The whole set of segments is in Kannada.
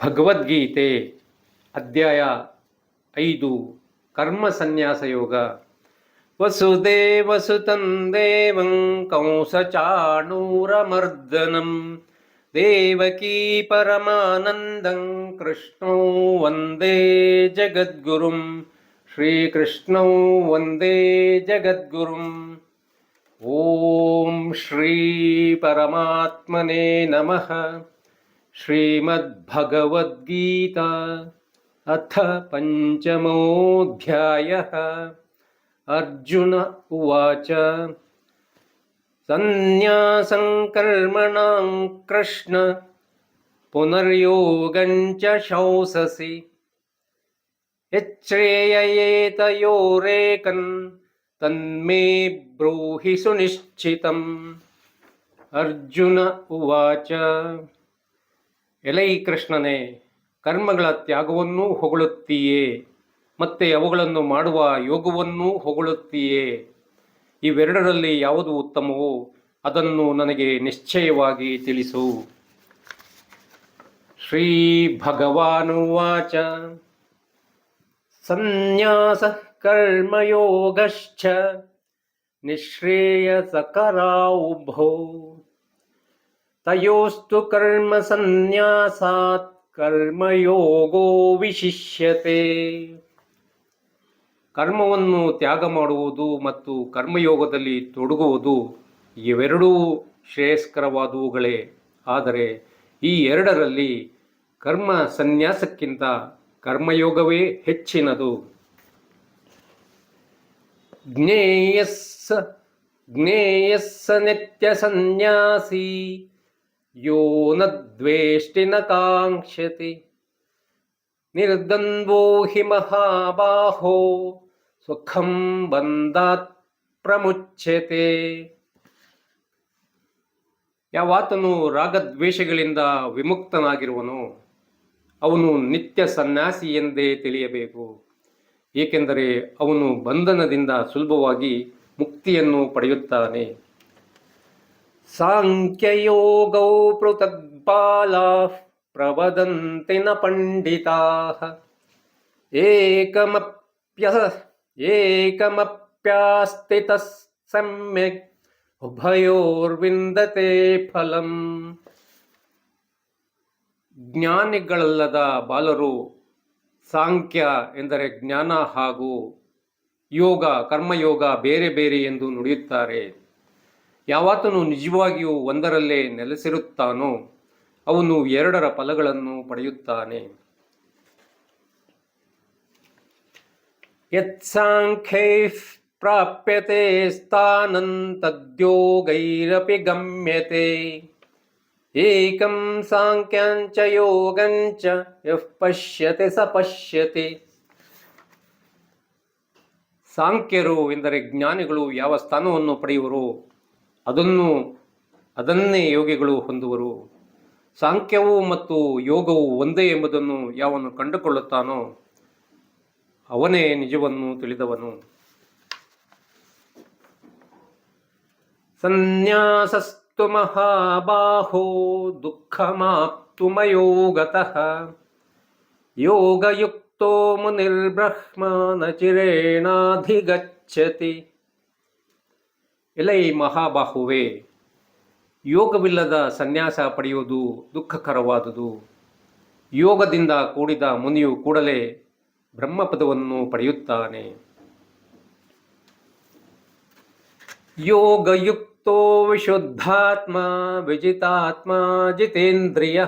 ಭಗವದ್ಗೀತೆ ಅಧ್ಯಾಯ ಐದು ಕರ್ಮ ಸನ್ಯಾಸ ಯೋಗ ವಸುದೇವಸುತಂ ದೇವಂ ಕಂಸಚಾಣೂರಮರ್ದನಂ ದೇವಕೀ ಪರಮಾನಂದಂ ಕೃಷ್ಣೋ ವಂದೇ ಜಗದ್ಗುರುಂ ಶ್ರೀಕೃಷ್ಣೌ ವಂದೇ ಜಗದ್ಗುರುಂ ಓಂ ಶ್ರೀ ಪರಮಾತ್ಮನೇ ನಮಃ श्रीमद्भगवद्गीता अथ पञ्चमोऽध्यायः। अर्जुन उवाच सन्न्यासं कर्मणां कृष्ण पुनर्योगं च शंससि यच्छ्रेययेतयोरेकन् तन्मे ब्रूहि सुनिश्चितम्। अर्जुन उवाच ಎಲೈ ಕೃಷ್ಣನೇ, ಕರ್ಮಗಳ ತ್ಯಾಗವನ್ನೂ ಹೊಗಳುತ್ತೀಯೇ, ಮತ್ತೆ ಅವುಗಳನ್ನು ಮಾಡುವ ಯೋಗವನ್ನೂ ಹೊಗಳುತ್ತೀಯೇ? ಇವೆರಡರಲ್ಲಿ ಯಾವುದು ಉತ್ತಮವೋ, ಅದನ್ನು ನನಗೆ ನಿಶ್ಚಯವಾಗಿ ತಿಳಿಸು. ಶ್ರೀ ಭಗವಾನುವಾಚ. ಸಂನ್ಯಾಸ ಕರ್ಮಯೋಗಶ್ಚ. ನಿಶ್ರೇಯಸಕರಾ ಉಭೋ ತಯೋಸ್ತು ಕರ್ಮ ಸನ್ಯಾಸಾತ್ ಕರ್ಮಯೋಗೋ ವಿಶಿಷ್ಯತೆ ಕರ್ಮವನ್ನು ತ್ಯಾಗ ಮಾಡುವುದು ಮತ್ತು ಕರ್ಮಯೋಗದಲ್ಲಿ ತೊಡಗುವುದು ಇವೆರಡೂ ಶ್ರೇಯಸ್ಕರವಾದವುಗಳೇ. ಆದರೆ ಈ ಎರಡರಲ್ಲಿ ಕರ್ಮ ಸನ್ಯಾಸಕ್ಕಿಂತ ಕರ್ಮಯೋಗವೇ ಹೆಚ್ಚಿನದು. ಜ್ಞೇಯಸ್ಸ ಜ್ಞೇಯಸ್ಸ ನಿತ್ಯ ಸನ್ಯಾಸಿ ಯೋ ನ ದ್ವೇಷ್ಟಿ ನ ಕಾಂಕ್ಷತಿ ನಿರ್ದ್ವಂದ್ವೋ ಹಿ ಮಹಾಬಾಹೋ ಸುಖಂ ಬಂದಾತ್ ಪ್ರಮುಚ್ಯತೆ ಯಾವಾತನು ರಾಗದ್ವೇಷಗಳಿಂದ ವಿಮುಕ್ತನಾಗಿರುವನು, ಅವನು ನಿತ್ಯ ಸನ್ಯಾಸಿ ಎಂದೇ ತಿಳಿಯಬೇಕು. ಏಕೆಂದರೆ ಅವನು ಬಂಧನದಿಂದ ಸುಲಭವಾಗಿ ಮುಕ್ತಿಯನ್ನು ಪಡೆಯುತ್ತಾನೆ. ಸಾಂಖ್ಯಯೋಗೌ पृथग्बालाः प्रवदन्ति ನ ಪಂಡಿತಾ. ಏಕಮಪ್ಯ, ಏಕಮಪ್ಯಾಸ್ತಿತ ಸಮ್ಯಕ್, ಉಭಯೋರ್ವಿಂದತೆ ಫಲಂ. ಜ್ಞಾನಿಗಳಲ್ಲದ ಬಾಲರು ಸಾಂಖ್ಯ ಎಂದರೆ ಜ್ಞಾನ ಹಾಗೂ ಯೋಗ, ಕರ್ಮಯೋಗ ಬೇರೆ ಬೇರೆ ಎಂದು ನುಡಿಯುತ್ತಾರೆ. ಯಾವಾತನು ನಿಜವಾಗಿಯೂ ಒಂದರಲ್ಲೇ ನೆಲೆಸಿರುತ್ತಾನೋ ಅವನು ಎರಡರ ಫಲಗಳನ್ನು ಪಡೆಯುತ್ತಾನೆ. ಯತ್ಸಾಂಖ್ಯೈ ಪ್ರಾಪ್ಯತೆ ಸ್ಥಾನಂತದ್ಯೋಗೈರಪಿ ಗಮ್ಯತೆ. ಏಕಂ ಸಾಂಖ್ಯಾಂಚ ಯೋಗಂಚ ಯಃ ಪಶ್ಯತೆ ಸ ಪಶ್ಯತೆ. ಸಾಂಖ್ಯರು ಎಂದರೆ ಜ್ಞಾನಿಗಳು ಯಾವ ಸ್ಥಾನವನ್ನು ಪಡೆಯುವರು ಅದನ್ನು, ಅದನ್ನೇ ಯೋಗಿಗಳು ಹೊಂದುವರು. ಸಾಂಖ್ಯವು ಮತ್ತು ಯೋಗವು ಒಂದೇ ಎಂಬುದನ್ನು ಯಾವನು ಕಂಡುಕೊಳ್ಳುತ್ತಾನೋ, ಅವನೇ ನಿಜವನ್ನು ತಿಳಿದವನು. ಸನ್ಯಾಸಸ್ತು ಮಹಾಬಾಹೋ ದುಃಖಮಾಪ್ತುಮಯೋಗತಃ ಯೋಗಯುಕ್ತೋ ಮುನಿರ್ಬ್ರಹ್ಮ ನ ಚಿರೇಣಾಧಿಗಚ್ಚತಿ ಎಲೈ ಮಹಾಬಾಹುವೆ, ಯೋಗವಿಲ್ಲದ ಸನ್ಯಾಸ ಪಡೆಯುವುದು ದುಃಖಕರವಾದುದು. ಯೋಗದಿಂದ ಕೂಡಿದ ಮುನಿಯು ಕೂಡಲೇ ಬ್ರಹ್ಮಪದವನ್ನು ಪಡೆಯುತ್ತಾನೆ. ಯೋಗಯುಕ್ತೋ ವಿಶುದ್ಧಾತ್ಮ ವಿಜಿತಾತ್ಮ ಜಿತೇಂದ್ರಿಯ,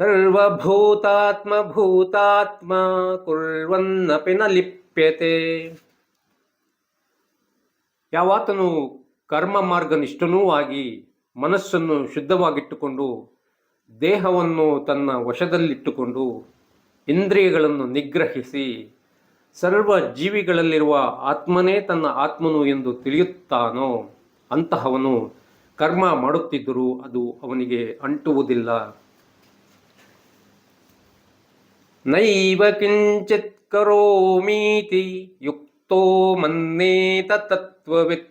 ಸರ್ವಭೂತಾತ್ಮ ಭೂತಾತ್ಮ ಕುರ್ವನ್ನಪಿ ನ ಲಿಪ್ಯತೆ. ಯಾವಾತನು ಕರ್ಮ ಮಾರ್ಗನಿಷ್ಠನೂ ಆಗಿ ಮನಸ್ಸನ್ನು ಶುದ್ಧವಾಗಿಟ್ಟುಕೊಂಡು ದೇಹವನ್ನು ತನ್ನ ವಶದಲ್ಲಿಟ್ಟುಕೊಂಡು ಇಂದ್ರಿಯಗಳನ್ನು ನಿಗ್ರಹಿಸಿ ಸರ್ವ ಜೀವಿಗಳಲ್ಲಿರುವ ಆತ್ಮನೇ ತನ್ನ ಆತ್ಮನು ಎಂದು ತಿಳಿಯುತ್ತಾನೋ ಅಂತಹವನು ಕರ್ಮ ಮಾಡುತ್ತಿದ್ದರೂ ಅದು ಅವನಿಗೆ ಅಂಟುವುದಿಲ್ಲ. ನೈವ ಕಿಂಚಿತ್ ಕರೋಮೀತಿ ಯುಕ್ತೋ ಮನ್ನೇತ ತತ್ವವಿತ್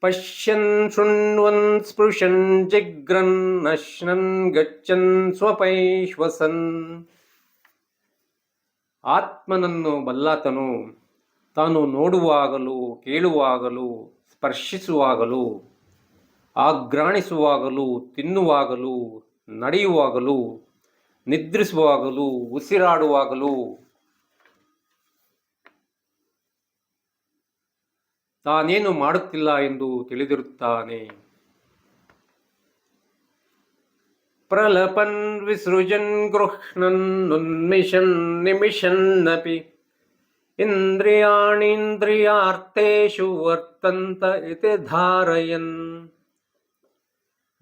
ಪಶ್ಯನ್ ಶೃಣ್ವನ್ ಸ್ಪೃಶನ್ ಜಿಗ್ರನ್ ನಶ್ನನ್ ಗಚ್ಚನ್ ಸ್ವಪೈಶ್ವಸನ್ ಆತ್ಮನನ್ನು ಬಲ್ಲಾತನು ತಾನು ನೋಡುವಾಗಲೂ, ಕೇಳುವಾಗಲೂ, ಸ್ಪರ್ಶಿಸುವಾಗಲೂ, ಆಘ್ರಾಣಿಸುವಾಗಲೂ, ತಿನ್ನುವಾಗಲೂ, ನಡೆಯುವಾಗಲೂ, ನಿದ್ರಿಸುವಾಗಲೂ, ಉಸಿರಾಡುವಾಗಲೂ ತಾನೇನು ಮಾಡುತ್ತಿಲ್ಲ ಎಂದು ತಿಳಿದಿರುತ್ತಾನೆ. ಪ್ರಲಪನ್ ವಿಸೃಜನ್ ಗೃಹ್ಣನ್ ಉನ್ಮಿಷನ್ ನಿಮಿಷನ್ನಪಿ ಇಂದ್ರಿಯಾಣೀಂದ್ರಿಯಾರ್ಥೇಶು ವರ್ತಂತ ಇತಿ ಧಾರಯನ್.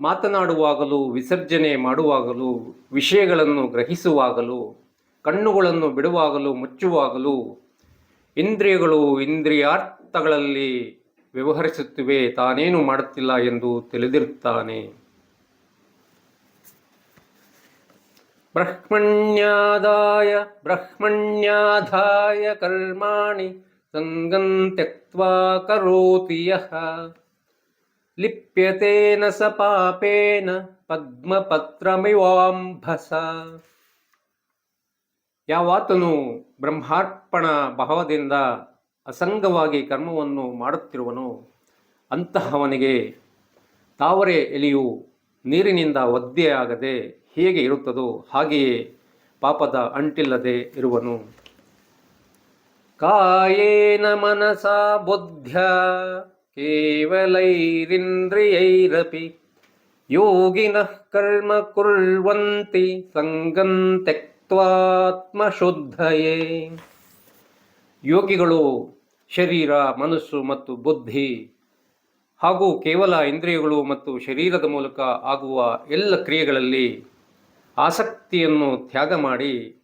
ಮಾತನಾಡುವಾಗಲೂ, ವಿಸರ್ಜನೆ ಮಾಡುವಾಗಲೂ, ವಿಷಯಗಳನ್ನು ಗ್ರಹಿಸುವಾಗಲೂ, ಕಣ್ಣುಗಳನ್ನು ಬಿಡುವಾಗಲೂ, ಮುಚ್ಚುವಾಗಲೂ, ಇಂದ್ರಿಯಗಳು ಇಂದ್ರಿಯಾರ್ಥಗಳಲ್ಲಿ ವ್ಯವಹರಿಸುತ್ತಿವೆ, ತಾನೇನು ಮಾಡುತ್ತಿಲ್ಲ ಎಂದು ತಿಳಿದಿರುತ್ತಾನೆ. ಬ್ರಹ್ಮಣ್ಯಾದಾಯ ಬ್ರಹ್ಮಣ್ಯಾಧಾಯ ಕರ್ಮಾಣಿ ಸಂಗಂ ತ್ಯಕ್ವಾ ಕರೋತಿ ಯಃ. ಲಿಪ್ಯತೇನ ಸ ಪಾಪೇನ ಪದ್ಮಪತ್ರಮಿವಾಂಭಸ. ಯಾವಾತನು ಬ್ರಹ್ಮಾರ್ಪಣ ಭಾವದಿಂದ ಅಸಂಗವಾಗಿ ಕರ್ಮವನ್ನು ಮಾಡುತ್ತಿರುವನು, ಅಂತಹವನಿಗೆ ತಾವರೆ ಎಲೆಯು ನೀರಿನಿಂದ ಒದ್ದೆಯಾಗದೆ ಹೇಗೆ ಇರುತ್ತದೋ ಹಾಗೆಯೇ ಪಾಪದ ಅಂಟಿಲ್ಲದೆ ಇರುವನು. ಕಾಯೇನ ಮನಸ ಬುದ್ಧ್ಯ ಕೇವಲೈರಿಂದ್ರಿಯೈರಪಿ, ಯೋಗಿನ ಕರ್ಮ ಕುರ್ವಂತಿ ಸಂಗಂ ಶುದ್ಧಯೇ ಯೋಗಿಗಳು ಶರೀರ, ಮನಸ್ಸು ಮತ್ತು ಬುದ್ಧಿ ಹಾಗೂ ಕೇವಲ ಇಂದ್ರಿಯಗಳು ಮತ್ತು ಶರೀರದ ಮೂಲಕ ಆಗುವ ಎಲ್ಲ ಕ್ರಿಯೆಗಳಲ್ಲಿ ಆಸಕ್ತಿಯನ್ನು ತ್ಯಾಗ ಮಾಡಿ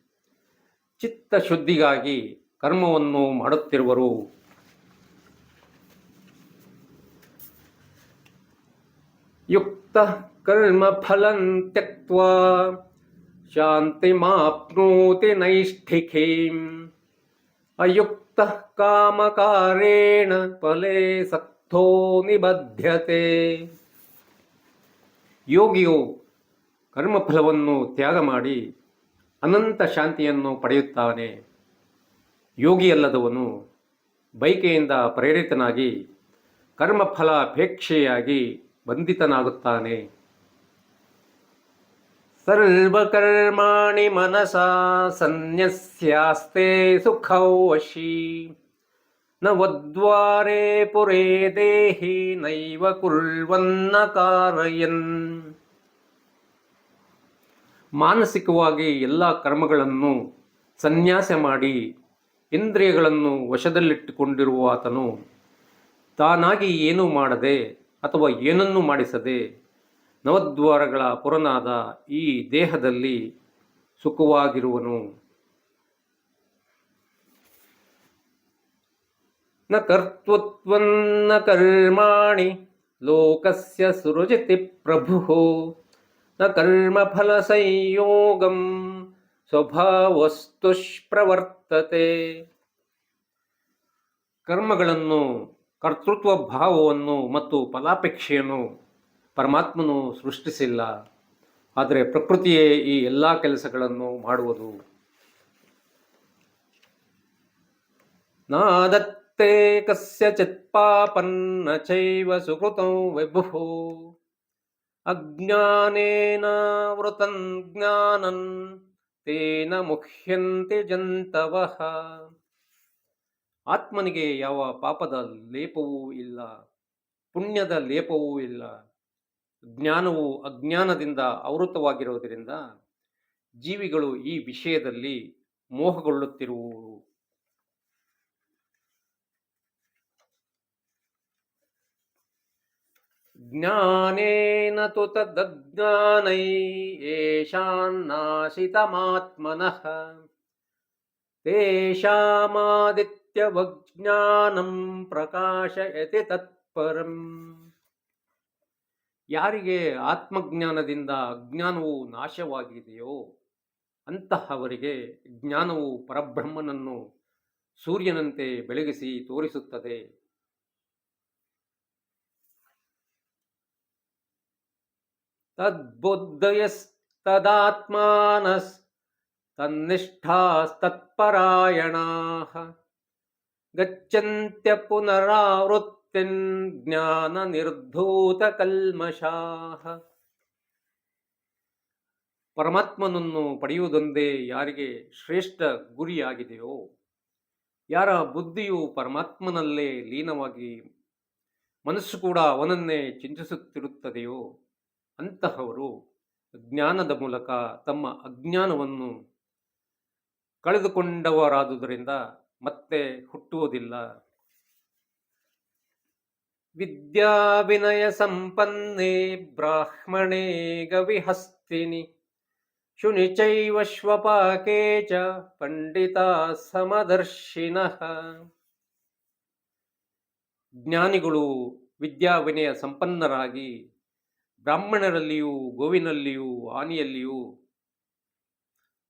ಚಿತ್ತ ಶುದ್ಧಿಗಾಗಿ ಕರ್ಮವನ್ನು ಮಾಡುತ್ತಿರುವರು. ಯುಕ್ತ ಕರ್ಮ ಫಲಂ ಶಾಂತಿ ಮಾಪ್ನೋತಿ ನೈಷ್ಠಿಕೀಂ. ಅಯುಕ್ತ ಕಾಮಕಾರೇಣ ಫಲೇ ಸಕ್ತೋ ನಿಬದ್ಧತೆ ಯೋಗಿಯು ಕರ್ಮಫಲವನ್ನು ತ್ಯಾಗ ಮಾಡಿ ಅನಂತ ಶಾಂತಿಯನ್ನು ಪಡೆಯುತ್ತಾನೆ. ಯೋಗಿಯಲ್ಲದವನು ಬೈಕೆಯಿಂದ ಪ್ರೇರಿತನಾಗಿ ಕರ್ಮಫಲಾಪೇಕ್ಷೆಯಾಗಿ ಬಂಧಿತನಾಗುತ್ತಾನೆ. ಸರ್ವಕರ್ಮಾಣಿ ಮನಸಾ ಸನ್ಯಸ್ಯಾಸ್ತೆ ವಶಿ. ನ ವದ್ವಾರೆ ಪುರೇ ದೇಹಿ ನೈವ ಕುರ್ವನ್ನ ಕಾರಯನ್. ಮಾನಸಿಕವಾಗಿ ಎಲ್ಲ ಕರ್ಮಗಳನ್ನು ಸನ್ಯಾಸ ಮಾಡಿ ಇಂದ್ರಿಯಗಳನ್ನು ವಶದಲ್ಲಿಟ್ಟುಕೊಂಡಿರುವ ಆತನು ತಾನಾಗಿ ಏನೂ ಮಾಡದೆ ಅಥವಾ ಏನನ್ನೂ ಮಾಡಿಸದೆ ನವದ್ವಾರಗಳ ಪುರನಾದ ಈ ದೇಹದಲ್ಲಿ ಸುಖವಾಗಿರುವನು. ನ ಕರ್ತೃತ್ವನ್ನ ಕರ್ಮಾಣಿ ಲೋಕಸ್ಯ ಸೃಜತಿ ಪ್ರಭು ನ ಕರ್ಮಫಲ ಸಂಯೋಗಂ ಸ್ವಭಾವಸ್ತುಷ್ಪ್ರವರ್ತತೆ. ಕರ್ಮಗಳನ್ನು ಕರ್ತೃತ್ವ ಭಾವವನ್ನು ಮತ್ತು ಫಲಾಪೇಕ್ಷೆಯನ್ನು ಪರಮಾತ್ಮನು ಸೃಷ್ಟಿಸಿಲ್ಲ, ಆದರೆ ಪ್ರಕೃತಿಯೇ ಈ ಎಲ್ಲ ಕೆಲಸಗಳನ್ನು ಮಾಡುವುದು. ನಾದತ್ತೆ ಕಸ್ಯಚಿತ್ ಪಾಪನ್ನ ಚೈವ ಸುಕೃತಂ ವಿಭುಃ. ಅಜ್ಞಾನೇನಾವೃತನ್ ಜ್ಞಾನನ್ ತೇನ ಮುಖ್ಯಂತೆ ಜಂತವಃ. ಆತ್ಮನಿಗೆ ಯಾವ ಪಾಪದ ಲೇಪವೂ ಇಲ್ಲ, ಪುಣ್ಯದ ಲೇಪವೂ ಇಲ್ಲ. ಜ್ಞಾನವು ಅಜ್ಞಾನದಿಂದ ಆವೃತವಾಗಿರುವುದರಿಂದ ಜೀವಿಗಳು ಈ ವಿಷಯದಲ್ಲಿ ಮೋಹಗೊಳ್ಳುತ್ತಿರುವುದು. ಜ್ಞಾನೇನ ತು ತದಜ್ಞಾನೈ ಏಷಾನ್ನಾಶಿತಮಾತ್ಮನಃ ತೇಷಾಮಾದಿತ್ಯವಜ್ಞಾನಂ ಪ್ರಕಾಶಯತಿ ತತ್ಪರಂ. ಯಾರಿಗೆ ಆತ್ಮಜ್ಞಾನದಿಂದ ಅಜ್ಞಾನವು ನಾಶವಾಗಿದೆಯೋ ಅಂತಹವರಿಗೆ ಜ್ಞಾನವು ಪರಬ್ರಹ್ಮನನ್ನು ಸೂರ್ಯನಂತೆ ಬೆಳಗಿಸಿ ತೋರಿಸುತ್ತದೆ. ತದ್ಬುದ್ಧಯಸ್ತದಾತ್ಮಾನಸ್ ತನ್ನಿಷ್ಠಾಸ್ತತ್ಪರಾಯಣಾಹ ಗಚ್ಚಂತ್ಯ ಪುನರಾವೃತ್ತ ಜ್ಞಾನ ನಿರ್ಧೂತ ಕಲ್ಮಷಾಃ ಪರಮಾತ್ಮನನ್ನು ಪಡೆಯುವುದೊಂದೇ ಯಾರಿಗೆ ಶ್ರೇಷ್ಠ ಗುರಿಯಾಗಿದೆಯೋ, ಯಾರ ಬುದ್ಧಿಯು ಪರಮಾತ್ಮನಲ್ಲೇ ಲೀನವಾಗಿ ಮನಸ್ಸು ಕೂಡ ಅವನನ್ನೇ ಚಿಂತಿಸುತ್ತಿರುತ್ತದೆಯೋ, ಅಂತಹವರು ಜ್ಞಾನದ ಮೂಲಕ ತಮ್ಮ ಅಜ್ಞಾನವನ್ನು ಕಳೆದುಕೊಂಡವರಾದುದರಿಂದ ಮತ್ತೆ ಹುಟ್ಟುವುದಿಲ್ಲ. ಗವಿಹಸ್ತಿನಿ. ಶುನಿ ಚೈವ ಶ್ವಪಾಕೆ ಚ ಪಂಡಿತ ಸಮದರ್ಶಿನಃ. ಜ್ಞಾನಿಗಳು ವಿದ್ಯಾವಿನಯ ಸಂಪನ್ನರಾಗಿ ಬ್ರಾಹ್ಮಣರಲ್ಲಿಯೂ ಗೋವಿನಲ್ಲಿಯೂ ಆನೆಯಲ್ಲಿಯೂ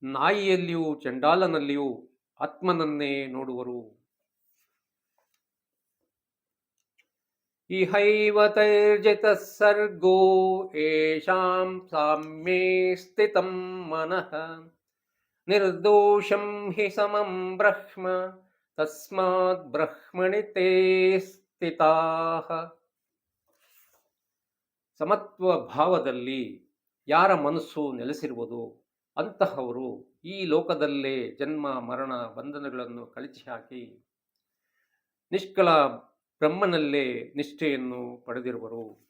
ನಾಯಿಯಲ್ಲಿಯೂ ಚಂಡಾಲನಲ್ಲಿಯೂ ಆತ್ಮನನ್ನೇ ನೋಡುವರು. ಇಹೈವ ತೈರ್ಜಿತ ಸರ್ಗೋ ಏಷಾಂ ಸಾಮ್ಯೇ ಸ್ಥಿತಂ ಮನಃ ನಿರ್ದೋಷಂ ಹಿ ಸಮಂ ಬ್ರಹ್ಮ ತಸ್ಮಾತ್ ಬ್ರಹ್ಮಣಿ ತೇ ಸ್ಥಿತಾಃ ಸಮತ್ವ ಭಾವದಲ್ಲಿ ಯಾರ ಮನಸ್ಸು ನೆಲೆಸಿರುವುದು ಅಂತಹವರು ಈ ಲೋಕದಲ್ಲೇ ಜನ್ಮ, ಮರಣ, ಬಂಧನಗಳನ್ನು ಕಳಚಿ ಹಾಕಿ ನಿಷ್ಕಳ ಬ್ರಹ್ಮನಲ್ಲೇ ನಿಷ್ಠೆಯನ್ನು ಪಡೆದಿರುವರು.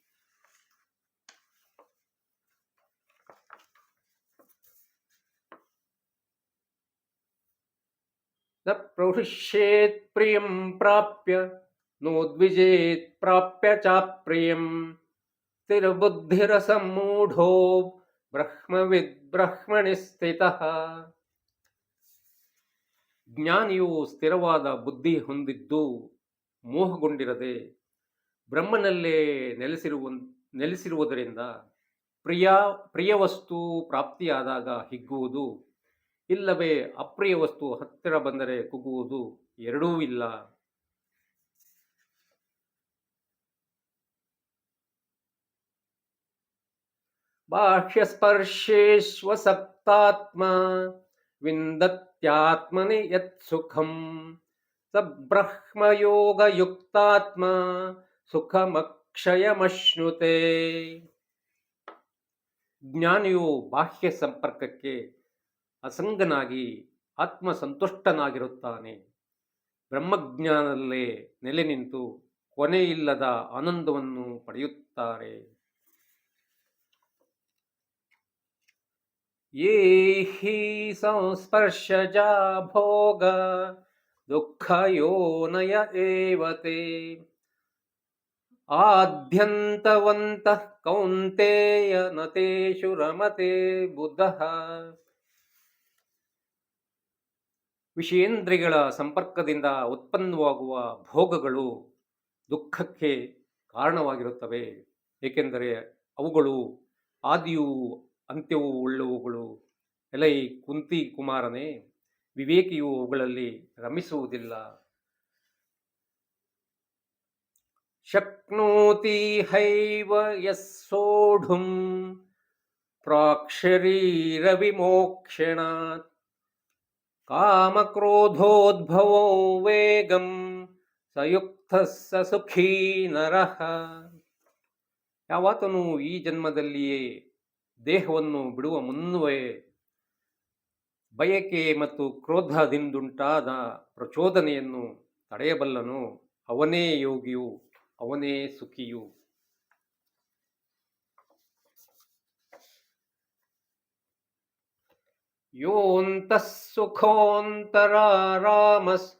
ನ ಪ್ರೌಢಿಷ್ಯೇತ್ ಪ್ರಿಯಂ ಪ್ರಾಪ್ಯ ನೋದ್ವಿಜೇತ್ ಪ್ರಾಪ್ಯ ಚಾಪ್ರಿಯಂ ಸ್ಥಿರಬುದ್ಧಿರಸಮೂಢೋ ಬ್ರಹ್ಮವಿದ್ ಬ್ರಹ್ಮಣಿ ಸ್ಥಿತ. ಜ್ಞಾನಿಯು ಸ್ಥಿರವಾದ ಬುದ್ಧಿ ಹೊಂದಿದ್ದು ಮೋಹಗೊಂಡಿರದೆ ಬ್ರಹ್ಮನಲ್ಲೇ ನೆಲೆಸಿರುವ, ನೆಲೆಸಿರುವುದರಿಂದ ಪ್ರಿಯ ಪ್ರಿಯ ವಸ್ತು ಪ್ರಾಪ್ತಿಯಾದಾಗ ಹಿಗ್ಗುವುದು. ಇಲ್ಲವೇ ಅಪ್ರಿಯ ವಸ್ತು ಹತ್ತಿರ ಬಂದರೆ ಕುಗ್ಗುವುದು ಎರಡೂ ಇಲ್ಲ. ಬಾಹ್ಯಸ್ಪರ್ಶೇಶ್ವಸಕ್ತಾತ್ಮ ವಿಂದತ್ಯಾತ್ಮನೇ ಯತ್ ಸುಖಂ ಸಬ್ರಹ್ಮಯೋಗಯುಕ್ತಾತ್ಮ ಸುಖಮಕ್ಷಯಮಶ್ನುತೆ. ಜ್ಞಾನಿಯು ಬಾಹ್ಯ ಸಂಪರ್ಕಕ್ಕೆ ಅಸಂಗನಾಗಿ ಆತ್ಮ ಸಂತುಷ್ಟನಾಗಿರುತ್ತಾನೆ ಬ್ರಹ್ಮಜ್ಞಾನದಲ್ಲೇ ನೆಲೆ ನಿಂತು ಕೊನೆಯಿಲ್ಲದ ಆನಂದವನ್ನು ಪಡೆಯುತ್ತಾರೆ. ಏ ಹಿ ಭೋಗ ದುಃಖಯೋನಯ ಏವತೆ ಆದ್ಯಂತವಂತಃ ಕೌಂತೆಯ ನತೇಶು ರಮತೆ ಬುದ್ಧಃ ವಿಷೇಂದ್ರಿಗಳ ಸಂಪರ್ಕದಿಂದ ಉತ್ಪನ್ನವಾಗುವ ಭೋಗಗಳು ದುಃಖಕ್ಕೆ ಕಾರಣವಾಗಿರುತ್ತವೆ. ಏಕೆಂದರೆ ಅವುಗಳು ಆದಿಯೂ ಅಂತ್ಯವೂ ಉಳ್ಳವುಗಳು. ಎಲೈ ಕುಂತಿ ಕುಮಾರನೇ. ವಿವೇಕಿಯು ಅವುಗಳಲ್ಲಿ ರಮಿಸುವುದಿಲ್ಲ. ಶಕ್ನೋತಿ ಹೈವ ಯಸ್ಸೋಢುಂ ಪ್ರಾಕ್ಷರೀರವಿಮೋಕ್ಷಣಾತ್. ಕಾಮಕ್ರೋಧೋದ್ಭವೋ ವೇಗಂ ಸಯುಕ್ತ ಸುಖೀ ನರಹ ಯಾವಾತನು ಈ ಜನ್ಮದಲ್ಲಿಯೇ ದೇಹವನ್ನು ಬಿಡುವ ಮುನ್ನವೇ ಬಯಕೆ ಮತ್ತು ಕ್ರೋಧದಿಂದುಂಟಾದ ಪ್ರಚೋದನೆಯನ್ನು ತಡೆಯಬಲ್ಲನು. ಅವನೇ ಯೋಗಿಯು, ಅವನೇ ಸುಖಿಯು. ಯೋಂತಃ ಸುಖೋಂತರಾರಾಮಸ್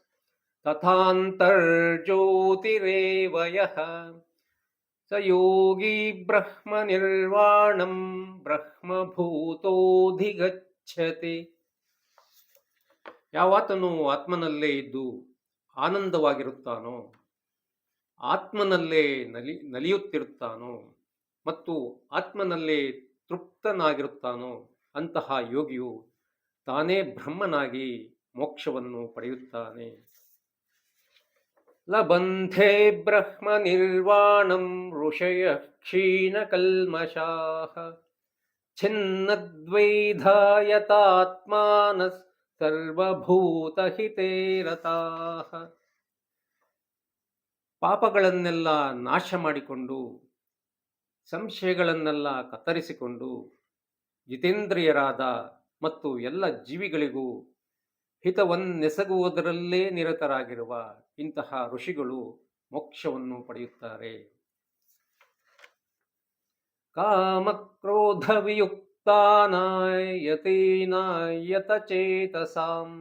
ಸ ಯೋಗಿ ಬ್ರಹ್ಮ ನಿರ್ವಾಣಂ ಬ್ರಹ್ಮಭೂತೋಧಿಗಚ್ಚತಿ ಯಾವಾತನು ಆತ್ಮನಲ್ಲೇ ಇದ್ದು ಆನಂದವಾಗಿರುತ್ತಾನೋ, ಆತ್ಮನಲ್ಲೇ ನಲಿ, ನಲಿಯುತ್ತಿರುತ್ತಾನೋ ಮತ್ತು ಆತ್ಮನಲ್ಲೇ ತೃಪ್ತನಾಗಿರುತ್ತಾನೋ, ಅಂತಹ ಯೋಗಿಯು ತಾನೇ ಬ್ರಹ್ಮನಾಗಿ ಮೋಕ್ಷವನ್ನು ಪಡೆಯುತ್ತಾನೆ. ಲಬಂಧೆ ಬ್ರಹ್ಮ ನಿರ್ವಾಣಂ ಋಷಯ ಕ್ಷೀಣ ಕ್ಷೀಣಕಲ್ಮಷಾ ಛಿನ್ನದ್ವೈಧಾಯತಾತ್ಮಾನಸ್ ಸರ್ವಭೂತಹಿತೇ ರತಾಃ ಪಾಪಗಳನ್ನೆಲ್ಲ ನಾಶ ಮಾಡಿಕೊಂಡು, ಸಂಶಯಗಳನ್ನೆಲ್ಲ ಕತ್ತರಿಸಿಕೊಂಡು, ಜಿತೇಂದ್ರಿಯರಾದ ಮತ್ತು ಎಲ್ಲ ಜೀವಿಗಳಿಗೂ ಹಿತವನ್ನೆಸಗುವುದರಲ್ಲೇ ನಿರತರಾಗಿರುವ ಇಂತಹ ಋಷಿಗಳು ಮೋಕ್ಷವನ್ನು ಪಡೆಯುತ್ತಾರೆ. कामक्रोधवियुक्तानायतेनायतचेतसाम्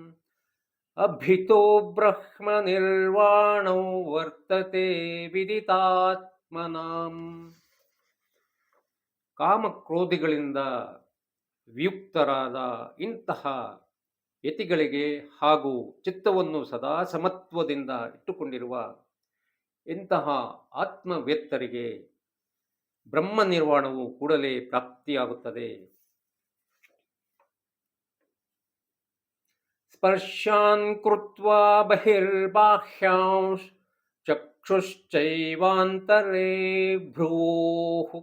अभितो ಬ್ರಹ್ಮನಿರ್ವಾಣೌ ವರ್ತತೆ ವಿದಿತಾತ್ಮನಾಂ ಕಾಮಕ್ರೋಧಿಗಳಿಂದ ವಿಯುಕ್ತರಾದ ಇಂತಹ ಯತಿಗಳಿಗೆ ಹಾಗೂ ಚಿತ್ತವನ್ನು ಸದಾ ಸಮತ್ವದಿಂದ ಇಟ್ಟುಕೊಂಡಿರುವ ಇಂತಹ ಆತ್ಮವ್ಯಕ್ತರಿಗೆ ಬ್ರಹ್ಮ ನಿರ್ವಾಣವು ಕೂಡಲೇ ಪ್ರಾಪ್ತಿಯಾಗುತ್ತದೆ स्पर्शान् कृत्वा बहिर्बाह्यांश्च चक्षुश्चैवान्तरे भ्रुवोः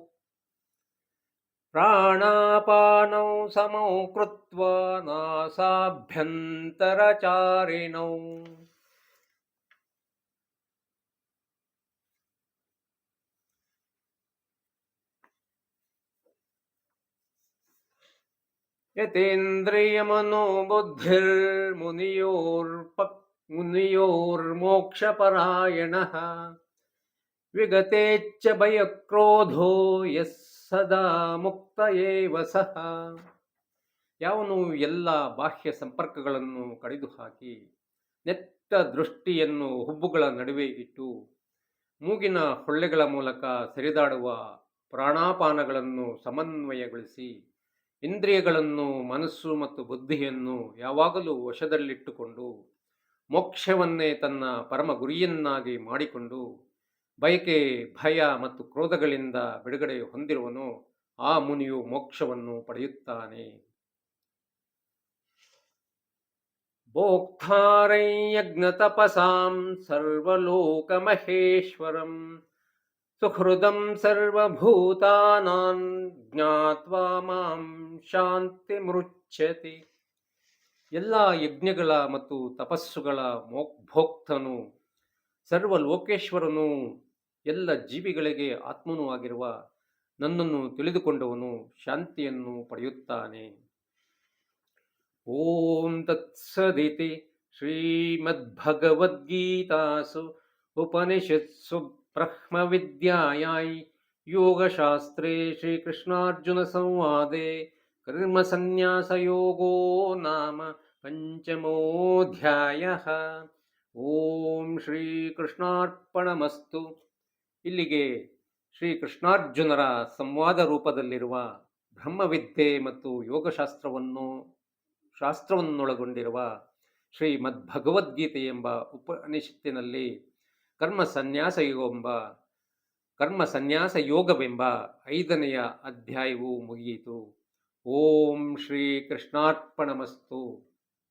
प्राणापानौ समौ कृत्वा नासाभ्यन्तरचारिणौ। यतेन्द्रियमनोबुद्धिर्मुनियोर्प मुनियोर्मोक्षपरायणः विगतेच्च भयक्रोधो यः ಸದಾ ಮುಕ್ತ ಏವ ಸಹ ಯಾವನು ಎಲ್ಲ ಬಾಹ್ಯ ಸಂಪರ್ಕಗಳನ್ನು ಕಡಿದು ಹಾಕಿ ನೆತ್ತ ದೃಷ್ಟಿಯನ್ನು ಹುಬ್ಬುಗಳ ನಡುವೆ ಇಟ್ಟು ಮೂಗಿನ ಹೊಳ್ಳೆಗಳ ಮೂಲಕ ಸರಿದಾಡುವ ಪ್ರಾಣಾಪಾನಗಳನ್ನು ಸಮನ್ವಯಗೊಳಿಸಿ ಇಂದ್ರಿಯಗಳನ್ನು, ಮನಸ್ಸು ಮತ್ತು ಬುದ್ಧಿಯನ್ನು ಯಾವಾಗಲೂ ವಶದಲ್ಲಿಟ್ಟುಕೊಂಡು ಮೋಕ್ಷವನ್ನೇ ತನ್ನ ಪರಮ ಗುರಿಯನ್ನಾಗಿ ಮಾಡಿಕೊಂಡು ಬಯಕೆ, ಭಯ ಮತ್ತು ಕ್ರೋಧಗಳಿಂದ ಬಿಡುಗಡೆ ಹೊಂದಿರುವನು, ಆ ಮುನಿಯು ಮೋಕ್ಷವನ್ನು ಪಡೆಯುತ್ತಾನೆ. ಭೋಕ್ತಾರೈಯಜ್ಞತಪಸಾಂ ಸರ್ವಲೋಕಮಹೇಶ್ವರಂ. ಸುಹೃದಂ ಸರ್ವಭೂತಾನಾನ್ ಜ್ಞಾತ್ವಾ ಮಾಂ ಶಾಂತಿ ಮೃಚ್ಛತಿ ಎಲ್ಲ ಯಜ್ಞಗಳ ಮತ್ತು ತಪಸ್ಸುಗಳ ಭೋಕ್ತನು ಸರ್ವ ಲೋಕೇಶ್ವರನು ಎಲ್ಲ ಜೀವಿಗಳಿಗೆ ಆತ್ಮನೂ ಆಗಿರುವ ನನ್ನನ್ನು ತಿಳಿದುಕೊಂಡವನು ಶಾಂತಿಯನ್ನು ಪಡೆಯುತ್ತಾನೆ. ಓಂ ತತ್ಸದಿತಿ ಶ್ರೀಮದ್ಭಗವದ್ಗೀತಾಸು ಉಪನಿಷತ್ಸು ब्रह्मविद्यायै योगशास्त्रे श्रीकृष्णार्जुनसंवादे कर्मसन्न्यासयोगो नाम ಪಂಚಮೋಧ್ಯಾಯ ಓಂ ಶ್ರೀಕೃಷ್ಣಾರ್ಪಣಮಸ್ತು ಇಲ್ಲಿಗೆ ಶ್ರೀಕೃಷ್ಣಾರ್ಜುನರ ಸಂವಾದ ರೂಪದಲ್ಲಿರುವ ಬ್ರಹ್ಮವಿದ್ಯೆ ಮತ್ತು ಯೋಗಶಾಸ್ತ್ರವನ್ನು ಶಾಸ್ತ್ರವನ್ನೊಳಗೊಂಡಿರುವ ಶ್ರೀಮದ್ಭಗವದ್ಗೀತೆ ಎಂಬ ಉಪನಿಷತ್ತಿನಲ್ಲಿ ಕರ್ಮ ಸನ್ಯಾಸ ಯೋಗವೆಂಬ ಕರ್ಮ ಸನ್ಯಾಸ ಯೋಗವೆಂಬ ಐದನೆಯ ಅಧ್ಯಾಯವು ಮುಗಿಯಿತು. ಓಂ ಶ್ರೀ ಕೃಷ್ಣಾರ್ಪಣಮಸ್ತು